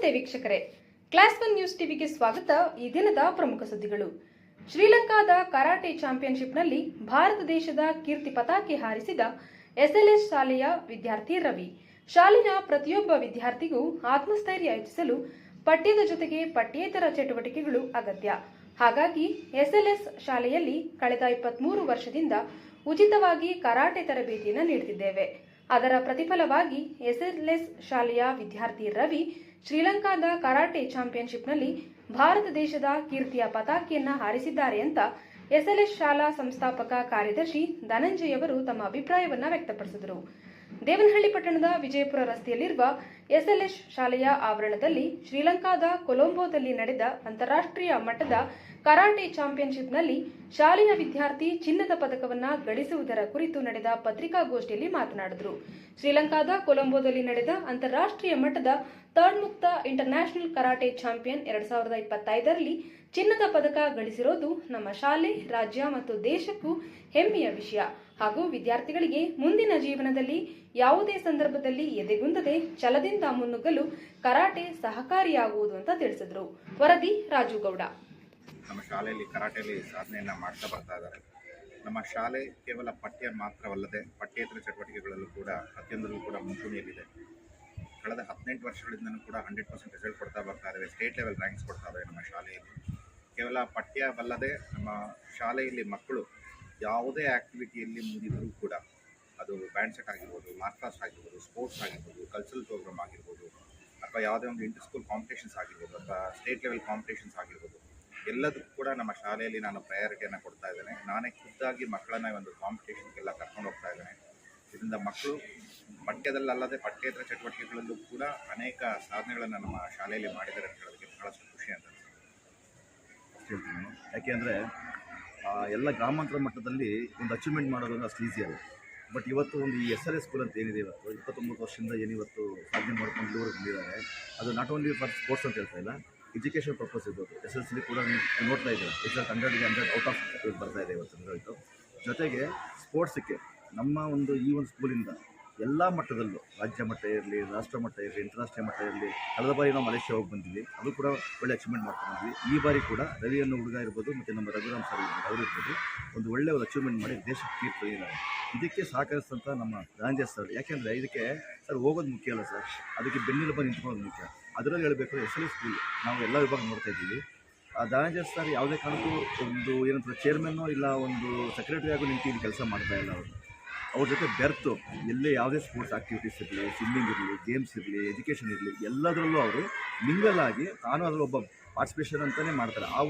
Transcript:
ನಮಸ್ತೆ ವೀಕ್ಷಕರೇ. Class one news ಟಿವಿಗೆ ಸ್ವಾಗತ. ಈ ದಿನದ ಪ್ರಮುಖ ಸುದ್ದಿಗಳು. ಶ್ರೀಲಂಕಾದ ಕರಾಟೆ ಚಾಂಪಿಯನ್ಶಿಪ್ನಲ್ಲಿ ಭಾರತ ದೇಶದ ಕೀರ್ತಿ ಪತಾಕೆ ಹಾರಿಸಿದ ಎಸ್ಎಲ್ಎಸ್ ಶಾಲೆಯ ವಿದ್ಯಾರ್ಥಿ ರವಿ. ಶಾಲೆಯ ಪ್ರತಿಯೊಬ್ಬ ವಿದ್ಯಾರ್ಥಿಗೂ ಆತ್ಮಸ್ಥೈರ್ಯ ಹೆಚ್ಚಿಸಲು ಪಠ್ಯದ ಜೊತೆಗೆ ಪಠ್ಯೇತರ ಚಟುವಟಿಕೆಗಳು ಅಗತ್ಯ. ಹಾಗಾಗಿ ಎಸ್ಎಲ್ಎಸ್ ಶಾಲೆಯಲ್ಲಿ ಕಳೆದ ಇಪ್ಪತ್ಮೂರು ವರ್ಷದಿಂದ ಉಚಿತವಾಗಿ ಕರಾಟೆ ತರಬೇತಿಯನ್ನು ನೀಡುತ್ತಿದ್ದೇವೆ. ಅದರ ಪ್ರತಿಫಲವಾಗಿ ಎಸ್ಎಲ್ಎಸ್ ಶಾಲೆಯ ವಿದ್ಯಾರ್ಥಿ ರವಿ ಶ್ರೀಲಂಕಾದ ಕರಾಟೆ ಚಾಂಪಿಯನ್ಶಿಪ್ನಲ್ಲಿ ಭಾರತ ದೇಶದ ಕೀರ್ತಿಯ ಪತಾಕೆಯನ್ನ ಹಾರಿಸಿದ್ದಾರೆ ಅಂತ ಎಸ್ಎಲ್ಎಸ್ ಶಾಲಾ ಸಂಸ್ಥಾಪಕ ಕಾರ್ಯದರ್ಶಿ ಧನಂಜಯ್ ಅವರು ತಮ್ಮ ಅಭಿಪ್ರಾಯವನ್ನ ವ್ಯಕ್ತಪಡಿಸಿದರು. ದೇವನಹಳ್ಳಿ ಪಟ್ಟಣದ ವಿಜಯಪುರ ರಸ್ತೆಯಲ್ಲಿರುವ ಎಸ್ಎಲ್ಎಸ್ ಶಾಲೆಯ ಆವರಣದಲ್ಲಿ ಶ್ರೀಲಂಕಾದ ಕೊಲಂಬೋದಲ್ಲಿ ನಡೆದ ಅಂತಾರಾಷ್ಟ್ರೀಯ ಮಟ್ಟದ ಕರಾಟೆ ಚಾಂಪಿಯನ್ಶಿಪ್ನಲ್ಲಿ ಶಾಲೆಯ ವಿದ್ಯಾರ್ಥಿ ಚಿನ್ನದ ಪದಕವನ್ನ ಗಳಿಸುವುದರ ಕುರಿತು ನಡೆದ ಪತ್ರಿಕಾಗೋಷ್ಠಿಯಲ್ಲಿ ಮಾತನಾಡಿದರು. ಶ್ರೀಲಂಕಾದ ಕೊಲಂಬೋದಲ್ಲಿ ನಡೆದ ಅಂತಾರಾಷ್ಟ್ರೀಯ ಮಟ್ಟದ ಥರ್ಡ್ ಮುಕ್ತ ಇಂಟರ್ನ್ಯಾಷನಲ್ ಕರಾಟೆ ಚಾಂಪಿಯನ್ ಎರಡ್ ಸಾವಿರದ ಇಪ್ಪತ್ತೈದರಲ್ಲಿ ಚಿನ್ನದ ಪದಕ ಗಳಿಸಿರೋದು ನಮ್ಮ ಶಾಲೆ, ರಾಜ್ಯ ಮತ್ತು ದೇಶಕ್ಕೂ ಹೆಮ್ಮೆಯ ವಿಷಯ. ಹಾಗೂ ವಿದ್ಯಾರ್ಥಿಗಳಿಗೆ ಮುಂದಿನ ಜೀವನದಲ್ಲಿ ಯಾವುದೇ ಸಂದರ್ಭದಲ್ಲಿ ಎದೆಗುಂದದೆ ಛಲದಿಂದ ಮುನ್ನುಗ್ಗಲು ಕರಾಟೆ ಸಹಕಾರಿಯಾಗುವುದು ಅಂತ ತಿಳಿಸಿದರು. ವರದಿ ರಾಜು ಗೌಡ ನಮ್ಮ ಶಾಲೆಯಲ್ಲಿ ಕರಾಟೆಯಲ್ಲಿ ಸಾಧನೆಯನ್ನು ಮಾಡ್ತಾ ಬರ್ತಾ ಇದ್ದಾರೆ. ನಮ್ಮ ಶಾಲೆ ಕೇವಲ ಪಠ್ಯ ಮಾತ್ರವಲ್ಲದೆ ಪಠ್ಯೇತರ ಚಟುವಟಿಕೆಗಳಲ್ಲೂ ಕೂಡ ಪ್ರತಿಯೊಂದರಲ್ಲೂ ಕೂಡ ಮುಂಚೂಣಿಯಲ್ಲಿದೆ. ಕಳೆದ ಹದಿನೆಂಟು ವರ್ಷಗಳಿಂದಲೂ ಕೂಡ ಹಂಡ್ರೆಡ್ ಪರ್ಸೆಂಟ್ ರಿಸಲ್ಟ್ ಕೊಡ್ತಾ ಬರ್ತಾ ಇದ್ದಾರೆ ಸ್ಟೇಟ್ ಲೆವೆಲ್ ರ್ಯಾಂಕ್ಸ್ ಕೊಡ್ತಾ ಇದ್ದಾರೆ ನಮ್ಮ ಶಾಲೆಯಲ್ಲಿ. ಕೇವಲ ಪಠ್ಯವಲ್ಲದೆ ನಮ್ಮ ಶಾಲೆಯಲ್ಲಿ ಮಕ್ಕಳು ಯಾವುದೇ ಆ್ಯಕ್ಟಿವಿಟಿಯಲ್ಲಿ ಮುಗಿದರೂ ಕೂಡ ಅದು ಬ್ಯಾಂಡ್ ಸೆಟ್ ಆಗಿರ್ಬೋದು ಮಾರ್ಕ್ಲಾಸ್ಟ್ ಆಗಿರ್ಬೋದು ಸ್ಪೋರ್ಟ್ಸ್ ಆಗಿರ್ಬೋದು ಕಲ್ಚರಲ್ ಪ್ರೋಗ್ರಾಮ್ ಆಗಿರ್ಬೋದು, ಅಥವಾ ಯಾವುದೇ ಒಂದು ಇಂಟರ್ ಸ್ಕೂಲ್ ಕಾಂಪಿಟೇಷನ್ಸ್ ಆಗಿರ್ಬೋದು, ಅಥವಾ ಸ್ಟೇಟ್ ಲೆವೆಲ್ ಕಾಂಪಿಟೇಷನ್ಸ್ ಆಗಿರ್ಬೋದು, ಎಲ್ಲದಕ್ಕೂ ಕೂಡ ನಮ್ಮ ಶಾಲೆಯಲ್ಲಿ ನಾನು ಪ್ರಯಾರಿಟಿಯನ್ನು ಕೊಡ್ತಾ ಇದ್ದೇನೆ ನಾನೇ ಖುದ್ದಾಗಿ ಮಕ್ಕಳನ್ನ ಒಂದು ಕಾಂಪಿಟೇಷನ್ಗೆಲ್ಲ ಕರ್ಕೊಂಡು ಹೋಗ್ತಾ ಇದ್ದೇನೆ ಇದರಿಂದ ಮಕ್ಕಳು ಪಠ್ಯದಲ್ಲಲ್ಲದೆ ಪಠ್ಯೇತರ ಚಟುವಟಿಕೆಗಳಲ್ಲೂ ಕೂಡ ಅನೇಕ ಸಾಧನೆಗಳನ್ನು ನಮ್ಮ ಶಾಲೆಯಲ್ಲಿ ಮಾಡಿದ್ದಾರೆ ಅಂತ ಹೇಳೋದಕ್ಕೆ ಬಹಳಷ್ಟು ಖುಷಿ ಅಂತ. ಹೇಳ್ತೀನಿ. ಯಾಕೆಂದರೆ ಎಲ್ಲ ಗ್ರಾಮಾಂತರ ಮಟ್ಟದಲ್ಲಿ ಒಂದು ಅಚೀವ್ಮೆಂಟ್ ಮಾಡೋದು ಅಷ್ಟು ಈಸಿ ಅಲ್ಲ. ಬಟ್ ಇವತ್ತು ಒಂದು ಈ ಎಸ್ ಆರ್ ಎಸ್ ಸ್ಕೂಲ್ ಅಂತ ಏನಿದೆ ಇವತ್ತು, ಇಪ್ಪತ್ತೊಂಬತ್ತು ವರ್ಷದಿಂದ ಏನಿವತ್ತು ಸಾಧನೆ ಮಾಡ್ಕೊಂಡು ದೂರ ಬಂದಿದ್ದಾರೆ, ಅದು ನಾಟ್ ಓನ್ಲಿ ಫಾರ್ ಸ್ಪೋರ್ಟ್ಸ್ ಅಂತ ಹೇಳ್ತಾ ಇಲ್ಲ ಎಜುಕೇಷನ್ ಪರ್ಪಸ್ ಇರ್ಬೋದು ಎಸ್ ಎಲ್ ಸಿಲಿ ಕೂಡ ನೋಡ್ತಾ ಇದ್ದೀರಾ. ಎಸ್ ಹಂಡ್ರೆಡ್ಗೆ ಹಂಡ್ರೆಡ್ ಔಟ್ ಆಫ್ ಬರ್ತಾ ಇದೆ ಇವತ್ತು ಜೊತೆಗೆ ಸ್ಪೋರ್ಟ್ಸಕ್ಕೆ ನಮ್ಮ ಒಂದು ಈ ಒಂದು ಸ್ಕೂಲಿಂದ ಎಲ್ಲ ಮಟ್ಟದಲ್ಲೂ, ರಾಜ್ಯ ಮಟ್ಟ ಇರಲಿ, ರಾಷ್ಟ್ರ ಮಟ್ಟ ಇರಲಿ ಅಂತಾರಾಷ್ಟ್ರೀಯ ಮಟ್ಟ ಇರಲಿ, ಕಳೆದ ಬಾರಿ ನಾವು ಮಲೇಷ್ಯಾ ಹೋಗಿ ಬಂದಿದ್ವಿ ಅದು ಕೂಡ ಒಳ್ಳೆ ಅಚೀವ್ಮೆಂಟ್ ಮಾಡ್ಕೊಂಡು ಬಂದ್ವಿ. ಈ ಬಾರಿ ಕೂಡ ರವಿ ಅನ್ನೋ ಹುಡುಗ ಇರ್ಬೋದು, ಮತ್ತು ನಮ್ಮ ರಘುರಾಮ್ ಸರ್ ಅವರು ಇರ್ಬೋದು. ಒಂದು ಒಳ್ಳೆಯ ಒಂದು ಅಚೀವ್ಮೆಂಟ್ ಮಾಡಿ ದೇಶಕ್ಕೆ ಕೀರ್ತಿ ತಂದಿದ್ದಾರೆ ಇದಕ್ಕೆ ಸಹಕರಿಸಿದಂಥ ನಮ್ಮ ಗಾಂಧಿ ಸರ್ ಯಾಕೆಂದರೆ ಇದಕ್ಕೆ ಸರ್ ಹೋಗೋದು ಮುಖ್ಯ ಅಲ್ಲ ಸರ್ ಅದಕ್ಕೆ ಬೆನ್ನೆಲುಬು ನಿಂತ್ಕೊಳ್ಳೋದು ಮುಖ್ಯ. ಅದರಲ್ಲಿ ಹೇಳಬೇಕು ಎಸ್ ಎಲ್ ಸ್ಕೂಲ್ ನಾವು ಎಲ್ಲ ವಿಭಾಗ ನೋಡ್ತಾ ಇದ್ದೀವಿ. ಆ ಧನಂಜಯ ಸರ್ ಯಾವುದೇ ಕಾರಣಕ್ಕೂ ಒಂದು ಏನಂತಾರೆ ಚೇರ್ಮನ್ನು ಇಲ್ಲ ಒಂದು ಸೆಕ್ರೆಟರಿ ಆಗೋ ನಿಂತು ಇಲ್ಲಿ ಕೆಲಸ ಮಾಡ್ತಾ ಇಲ್ಲ ಅವರು. ಅವ್ರ ಜೊತೆ ಬೆರ್ತು ಎಲ್ಲೇ ಯಾವುದೇ ಸ್ಪೋರ್ಟ್ಸ್ ಆ್ಯಕ್ಟಿವಿಟೀಸ್ ಇರಲಿ ಸ್ವಿಮ್ಮಿಂಗ್ ಇರಲಿ ಗೇಮ್ಸ್ ಇರಲಿ ಎಜುಕೇಷನ್ ಇರಲಿ, ಎಲ್ಲದರಲ್ಲೂ ಅವರು ಮಿಂಗಲ್ ಆಗಿ ತಾನು ಅದರಲ್ಲಿ ಒಬ್ಬ ಪಾರ್ಟಿಸಿಪೇಷನ್ ಅಂತಲೇ ಮಾಡ್ತಾರೆ. ಆ ಒಂದು